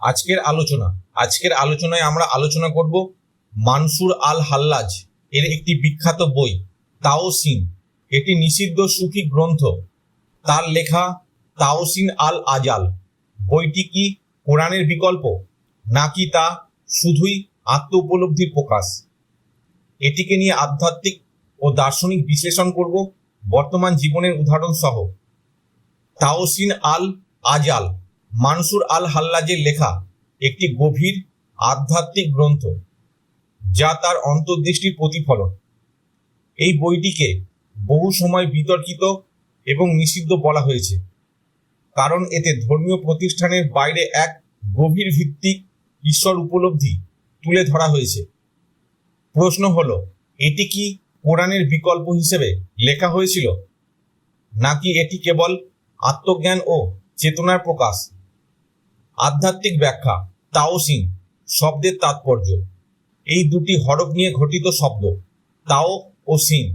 আজকের আলোচনা, আজকের আলোচনায় আমরা আলোচনা করব মানসুর আল হাল্লাজ এর একটি বিখ্যাত বই, তাওসিন। এটি নিষিদ্ধ সুফি গ্রন্থ। তার লেখা তাওসিন আল আজাল বইটি কি কোরআনের বিকল্প? নাকি তা শুধুই আত্ম উপলব্ধির প্রকাশ? এটিকে নিয়ে আধ্যাত্মিক ও দার্শনিক বিশ্লেষণ করব বর্তমান জীবনের উদাহরণ সহ তাওসিন আল আজাল মানসুর আল হাল্লাজের লেখা একটি গভীর আধ্যাত্মিক গ্রন্থ, যা তার অন্তর্দৃষ্টির প্রতিফলন। এই বইটিকে বহু সময় বিতর্কিত এবং নিষিদ্ধ বলা হয়েছে, কারণ এতে ধর্মীয় প্রতিষ্ঠানের বাইরে এক গভীর ভিত্তিক ঈশ্বর উপলব্ধি তুলে ধরা হয়েছে। প্রশ্ন হলো, এটি কি কোরআনের বিকল্প হিসেবে লেখা হয়েছিল, নাকি এটি কেবল আত্মজ্ঞান ও চেতনার প্রকাশ? আধ্যাত্মিক ব্যাখ্যা, তাওসিন, শব্দের তাৎপর্য। এই দুটি হরফ নিয়ে ঘটিত শব্দ, তাও ও সিন।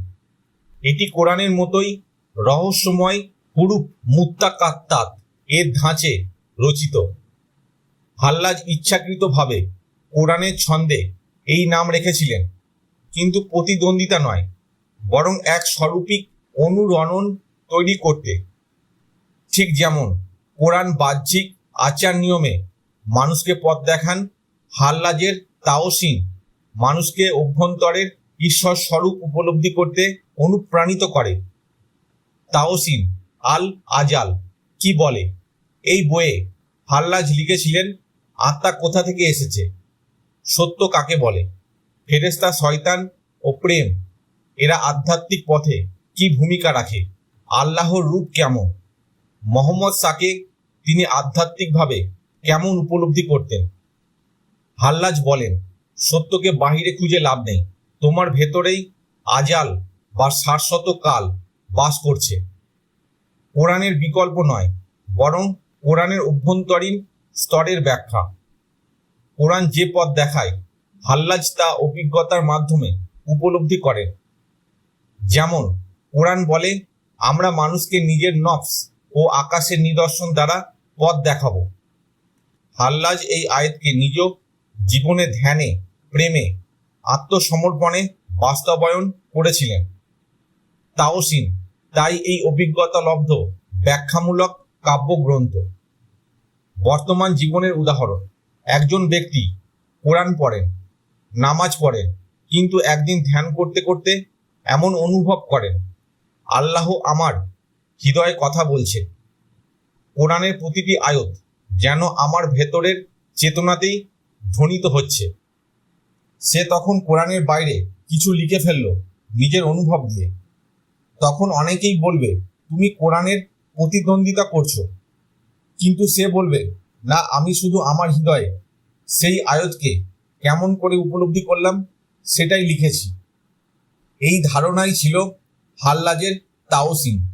এটি কোরআনের মতোই রহস্যময় হুরুপ মুত্তাকাত্তাত এর ধাঁচে রচিত। হাল্লাজ ইচ্ছাকৃতভাবে কোরআনের ছন্দে এই নাম রেখেছিলেন, কিন্তু প্রতিদ্বন্দ্বিতা নয়, বরং এক স্বরূপিক অনুরণন তৈরি করতে। ঠিক যেমন, কোরআন বাহ্যিক আচার নিয়মে মানুষকে পথ দেখান হাল্লাজের তাওসিন মানুষকে অভ্যন্তরের ঈশ্বর স্বরূপ উপলব্ধি করতে অনুপ্রাণিত করে। তাওসিন আল আজাল, কি বলে? এই বইয়ে হাল্লাজ লিখেছিলেন, আত্মা কোথা থেকে এসেছে? সত্য কাকে বলে? ফেরেস্তা শয়তান ও প্রেম, এরা আধ্যাত্মিক পথে কি ভূমিকা রাখে? আল্লাহর রূপ কেমন? মোহাম্মদ সাকে তিনি আধ্যাত্মিকভাবে কেমন উপলব্ধি করতেন? হাল্লাজ বলেন, সত্যকে বাহিরে খুঁজে লাভ নেই। তোমার ভেতরেই আজাল বা শাশ্বত কাল বাস করছে। কোরআনের বিকল্প নয়, বরং কোরআনের অভ্যন্তরীণ স্তরের ব্যাখ্যা। কোরআন যে পথ দেখায় হাল্লাজ তা অভিজ্ঞতার মাধ্যমে উপলব্ধি করেন। যেমন, কোরআন বলে, আমরা মানুষকে নিজের নফস ও আকাশের নিদর্শন দ্বারা পথ দেখাবো। হাল্লাজ এই আয়াতকে নিজ জীবনে ধ্যানে, প্রেমে, আত্মসমর্পণে বাস্তবায়ন করেছিলেন। তাওসিন তাই এই অভিজ্ঞতা লব্ধ, ব্যাখ্যামূলক কাব্যগ্রন্থ। বর্তমান জীবনের উদাহরণ, একজন ব্যক্তি কোরআন পড়েন, নামাজ পড়েন, কিন্তু একদিন ধ্যান করতে করতে এমন অনুভব করেন, আল্লাহ আমার হৃদয়ে কথা বলছে। কোরআনের প্রতিটি আয়ত যেন আমার ভেতরের চেতনাতেই ধ্বনিত হচ্ছে। সে তখন কোরআনের বাইরে কিছু লিখে ফেলল নিজের অনুভব দিয়ে। তখন অনেকেই বলবে, তুমি কোরআনের প্রতিদ্বন্দ্বিতা করছ। কিন্তু সে বলবে, না, আমি শুধু আমার হৃদয়ে সেই আয়তকে কেমন করে উপলব্ধি করলাম সেটাই লিখেছি। এই ধারণাই ছিল হাল্লাজের তাওসিন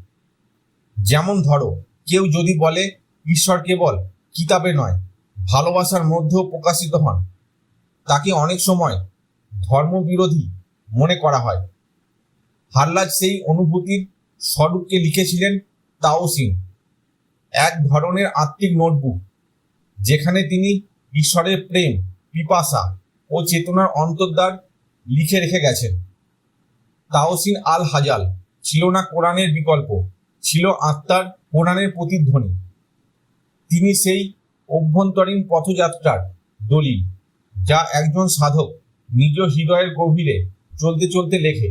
যেমন ধরো কেউ যদি বলে, ঈশ্বর কেবল কিতাবে নয়, ভালোবাসার মধ্যেও প্রকাশিত হন। তাকে অনেক সময় ধর্মবিরোধী মনে করা হয়। হাল্লাজ সেই অনুভূতির স্বরূপকে লিখেছিলেন তাওসিন, এক ধরনের আত্মিক নোটবুক, যেখানে তিনি ঈশ্বরের প্রেম, পিপাসা ও চেতনার অন্তর্দ্বার লিখে রেখে গেছেন। তাওসিন আল হাজাল ছিল না কোরআনের বিকল্প, ছিল আত্মার কোরআনের প্রতিধ্বনি। তিনি সেই অভ্যন্তরীণ পথযাত্রার দলিল, যা একজন সাধক নিজ হৃদয়ের গভীরে চলতে চলতে লেখে।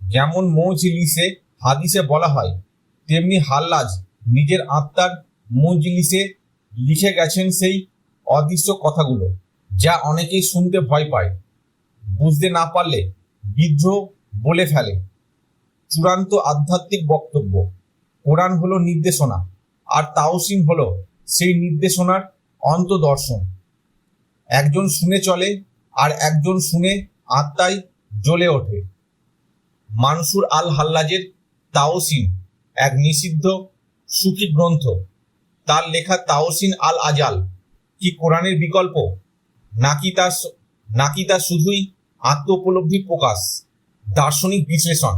যেমন মৌজিলিসে হাদিসে বলা হয়, তেমনি হাল্লাজ নিজের আত্মার মজলিসে লিখে গেছেন সেই অদৃশ্য কথাগুলো, যা অনেকেই শুনতে ভয় পায়, বুঝতে না পারলে বিদ্রোহ বলে ফেলে। চূড়ান্ত আধ্যাত্মিক বক্তব্য। কোরআন হলো নির্দেশনা, আর তাওসিন হলো সেই নির্দেশনার অন্তদর্শন। একজন শুনে চলে, আর একজন শুনে আত্মায় জ্বলে ওঠে। মানসুর আল হাল্লাজের তাওসিন এক নিষিদ্ধ সুফি গ্রন্থ। তার লেখা তাওসিন আল আজাল কি কোরআনের বিকল্প? নাকি তা নাকি তা শুধুই আত্ম উপলব্ধির প্রকাশ, দার্শনিক বিশ্লেষণ?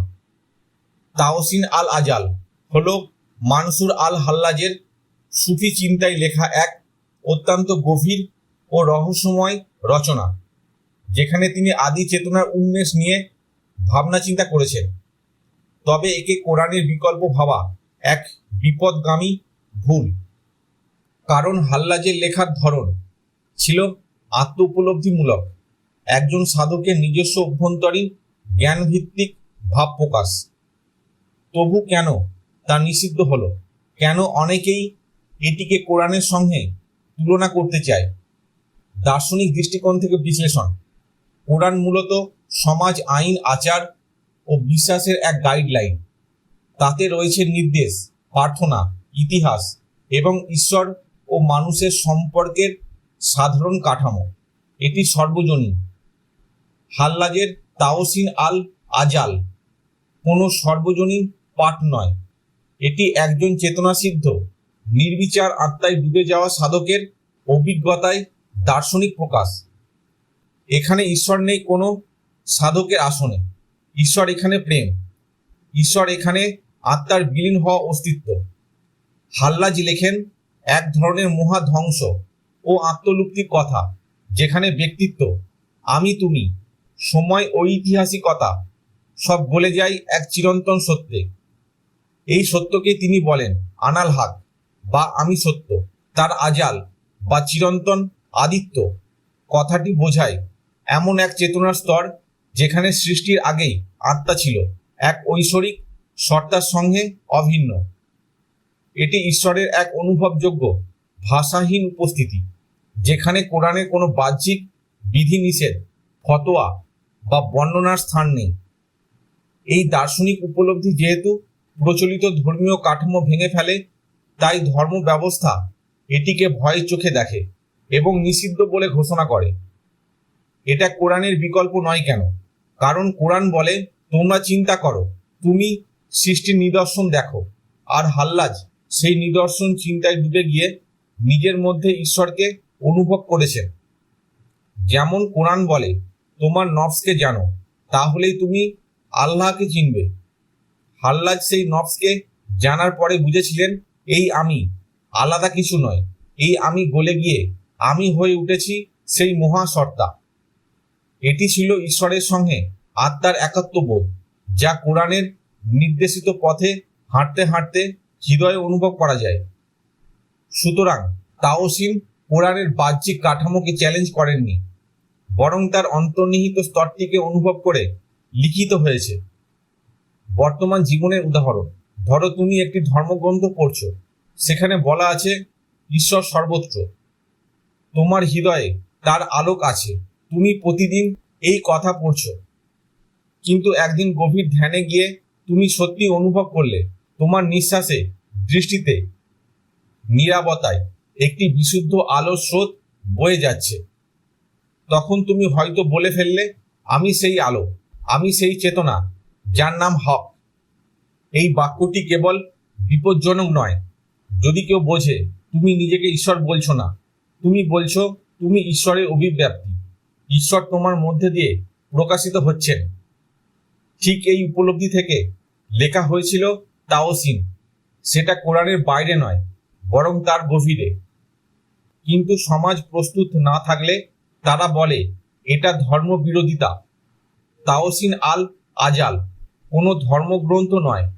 তাওসিন আল আজাল হলো মানসুর আল হাল্লাজের সুফি চিন্তায় লেখা এক অত্যন্ত গভীর ও রহস্যময় রচনা, যেখানে তিনি আদি চেতনার উন্মেষ নিয়ে ভাবনা চিন্তা করেছেন। তবে একে কোরআনের বিকল্প ভাবা এক বিপদগামী ভুল। কারণ হাল্লাজের লেখার ধরন ছিল আত্ম উপলব্ধিমূলক একজন সাধকের নিজস্ব অভ্যন্তরীণ জ্ঞানভিত্তিক ভাব প্রকাশ। তবু কেন তা নিষিদ্ধ হলো। কেন অনেকেই এটিকে কোরআনের সঙ্গে তুলনা করতে চায়? দার্শনিক দৃষ্টিকোণ থেকে বিশ্লেষণ। কোরআন মূলত সমাজ, আইন, আচার ও বিশ্বাসের এক গাইডলাইন তাতে রয়েছে নির্দেশ, প্রার্থনা, ইতিহাস এবং ঈশ্বর ও মানুষের সম্পর্কের সাধারণ কাঠামো। এটি সর্বজনীন। হাল্লাজের তাওসিন আল আজাল কোনো সর্বজনীন পাঠ নয়। এটি একজন চেতনাসিদ্ধ নির্বিচার আত্মায় ডুবে যাওয়া সাধকের অভিজ্ঞতায় দার্শনিক প্রকাশ। এখানে ঈশ্বর নেই কোনো সাধকের আসনে। ঈশ্বর এখানে প্রেম। ঈশ্বর এখানে আত্মার বিলীন হওয়া অস্তিত্ব। হাল্লাজি লেখেন, এক ধরনের মহা ধ্বংস ও আত্মলুপ্তির কথা, যেখানে ব্যক্তিত্ব, আমি তুমি, সময় ঐতিহাসিকতা সব বলে যায় এক চিরন্তন সত্যে। এই সত্যকে তিনি বলেন, আনাল হাক, বা আমি সত্য, তার আজাল, বা চিরন্তন আদিত্য। কথাটি বোঝায়, এমন এক চেতনার স্তর, যেখানে সৃষ্টির আগেই আত্মা ছিল, এক ঐশ্বরিক সত্তার সঙ্গে অভিন্ন। এটি ঈশ্বরের এক অনুভবযোগ্য, ভাষাহীন উপস্থিতি, যেখানে কোরআনের কোনো বাহ্যিক বিধিনিষেধ, ফতোয়া, বা বর্ণনার স্থান নেই। এই দার্শনিক উপলব্ধি যেহেতু প্রচলিত ধর্মীয় কাঠামো ভেঙে ফেলে, তাই ধর্ম ব্যবস্থা এটিকে ভয়ের চোখে দেখে এবং নিষিদ্ধ বলে ঘোষণা করে। এটা কোরআনের বিকল্প নয় কেন? কারণ কোরআন বলে, তোমরা চিন্তা করো, তুমি সৃষ্টির নিদর্শন দেখো, আর হাল্লাজ সেই নিদর্শন চিন্তায় ডুবে গিয়ে নিজের মধ্যে ঈশ্বরকে অনুভব করেছেন। যেমন কোরআন বলে, তোমার নফসকে জানো, তাহলেই তুমি আল্লাহকে চিনবে। হাল্লাজ সেই নফসকে জানার পরে বুঝেছিলেন, এই আমি আলাদা কিছু নয়। এই আমি গলে গিয়ে আমি হয়ে উঠেছি সেই মহাসত্তা। এটি ছিল ঈশ্বরের সঙ্গে আত্মার একাত্মবোধ যা কোরআনের নির্দেশিত পথে হাঁটতে হাঁটতে হৃদয়ে অনুভব করা যায়। সুতরাং তাওসিম কোরআনের বাহ্যিক কাঠামোকে চ্যালেঞ্জ করেননি, বরং তার অন্তর্নিহিত স্তরটিকে অনুভব করে লিখিত হয়েছে। বর্তমান জীবনের উদাহরণ। ধরো তুমি একটি ধর্মগ্রন্থ পড়ছো, সেখানে বলা আছে, ঈশ্বর সর্বত্র। তোমার হৃদয়ে তার আলোক আছে। তুমি প্রতিদিন এই কথা পড়ছো। কিন্তু একদিন গভীর ধ্যানে গিয়ে তুমি সত্যি অনুভব করলে, তোমার নিঃশ্বাসে দৃষ্টিতে নিরাপত্তায় একটি বিশুদ্ধ আলোর স্রোত বয়ে যাচ্ছে। তখন তুমি হয়তো বলে ফেললে, আমি সেই আলো, আমি সেই চেতনা যার নাম হক। এই বাক্যটি কেবল বিপজ্জনক নয়। যদি কেউ বোঝে, তুমি নিজেকে ঈশ্বর বলছো না। তুমি বলছো, তুমি ঈশ্বরের অভিব্যক্তি। ঈশ্বর তোমার মধ্যে দিয়ে প্রকাশিত হচ্ছেন। ঠিক এই উপলব্ধি থেকে লেখা হয়েছিল তাওসিন সেটা কোরআনের বাইরে নয়, বরং তার গভীরে। কিন্তু সমাজ প্রস্তুত না থাকলে তারা বলে, এটা ধর্মবিরোধিতা। তাওসিন আল আজাল কোনো ধর্মগ্রন্থ নয়।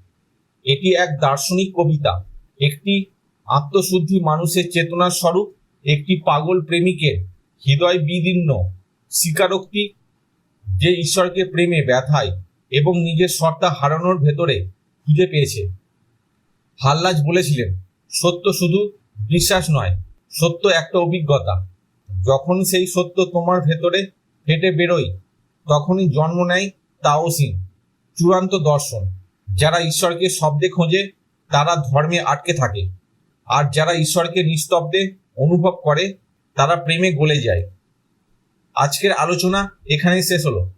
এটি এক দার্শনিক কবিতা। একটি আত্মশুদ্ধি মানুষের চেতনার স্বরূপ, একটি পাগল প্রেমিকের হৃদয় বিদীর্ণ, স্বীকারোক্তি যে ঈশ্বরকে প্রেমে ব্যথায় এবং নিজের সত্তা হারানোর ভেতরে খুঁজে পেয়েছে। হাল্লাজ বলেছিলেন, সত্য শুধু বিশ্বাস নয়, সত্য একটা অভিজ্ঞতা। যখন সেই সত্য তোমার ভেতরে ফেটে বেরোয়, তখনই জন্ম নেয় তাওসিন চূড়ান্ত দর্শন। যারা ঈশ্বরকে শব্দে খোঁজে, তারা ধর্মে আটকে থাকে। আর যারা ঈশ্বরকে নিস্তব্দে অনুভব করে, তারা প্রেমে গলে যায়। আজকের আলোচনা এখানেই শেষ হলো।